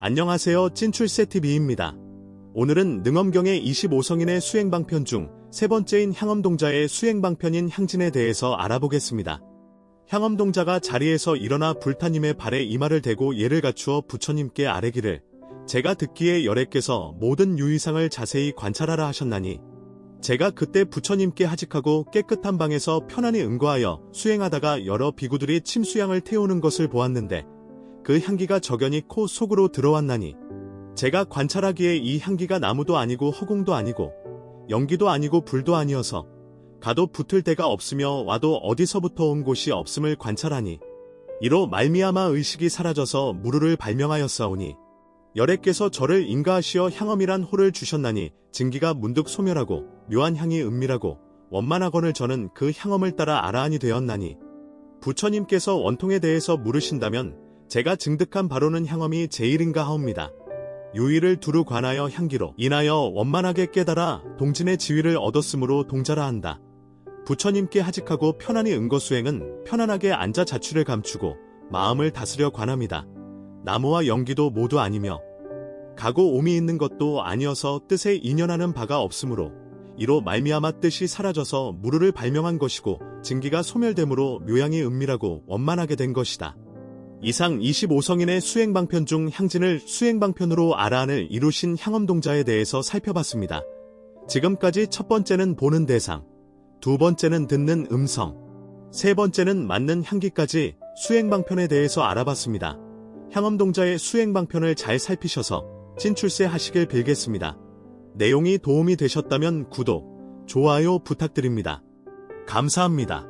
안녕하세요. 찐출세TV입니다. 오늘은 능엄경의 25성인의 수행방편 중 세 번째인 향엄동자의 수행방편인 향진에 대해서 알아보겠습니다. 향엄동자가 자리에서 일어나 불타님의 발에 이마를 대고 예를 갖추어 부처님께 아뢰기를 제가 듣기에 열애께서 모든 유의상을 자세히 관찰하라 하셨나니 제가 그때 부처님께 하직하고 깨끗한 방에서 편안히 응거하여 수행하다가 여러 비구들이 침수향을 태우는 것을 보았는데 그 향기가 저견이 코 속으로 들어왔나니 제가 관찰하기에 이 향기가 나무도 아니고 허공도 아니고 연기도 아니고 불도 아니어서 가도 붙을 데가 없으며 와도 어디서부터 온 곳이 없음을 관찰하니 이로 말미암아 의식이 사라져서 무르를 발명하였사오니 열애께서 저를 인가하시어 향엄이란 호를 주셨나니 증기가 문득 소멸하고 묘한 향이 은밀하고 원만하거늘 저는 그 향엄을 따라 아라한이 되었나니 부처님께서 원통에 대해서 물으신다면 제가 증득한 바로는 향엄이 제일인가 하옵니다. 유의를 두루 관하여 향기로 인하여 원만하게 깨달아 동진의 지위를 얻었으므로 동자라 한다. 부처님께 하직하고 편안히 응거수행은 편안하게 앉아 자취를 감추고 마음을 다스려 관합니다. 나무와 연기도 모두 아니며 가고 옴이 있는 것도 아니어서 뜻에 인연하는 바가 없으므로 이로 말미암아 뜻이 사라져서 무르를 발명한 것이고 증기가 소멸됨으로 묘양이 은밀하고 원만하게 된 것이다. 이상 25성인의 수행방편 중 향진을 수행방편으로 아라한을 이루신 향엄동자에 대해서 살펴봤습니다. 지금까지 첫 번째는 보는 대상, 두 번째는 듣는 음성, 세 번째는 맞는 향기까지 수행방편에 대해서 알아봤습니다. 향엄동자의 수행방편을 잘 살피셔서 진출세 하시길 빌겠습니다. 내용이 도움이 되셨다면 구독, 좋아요 부탁드립니다. 감사합니다.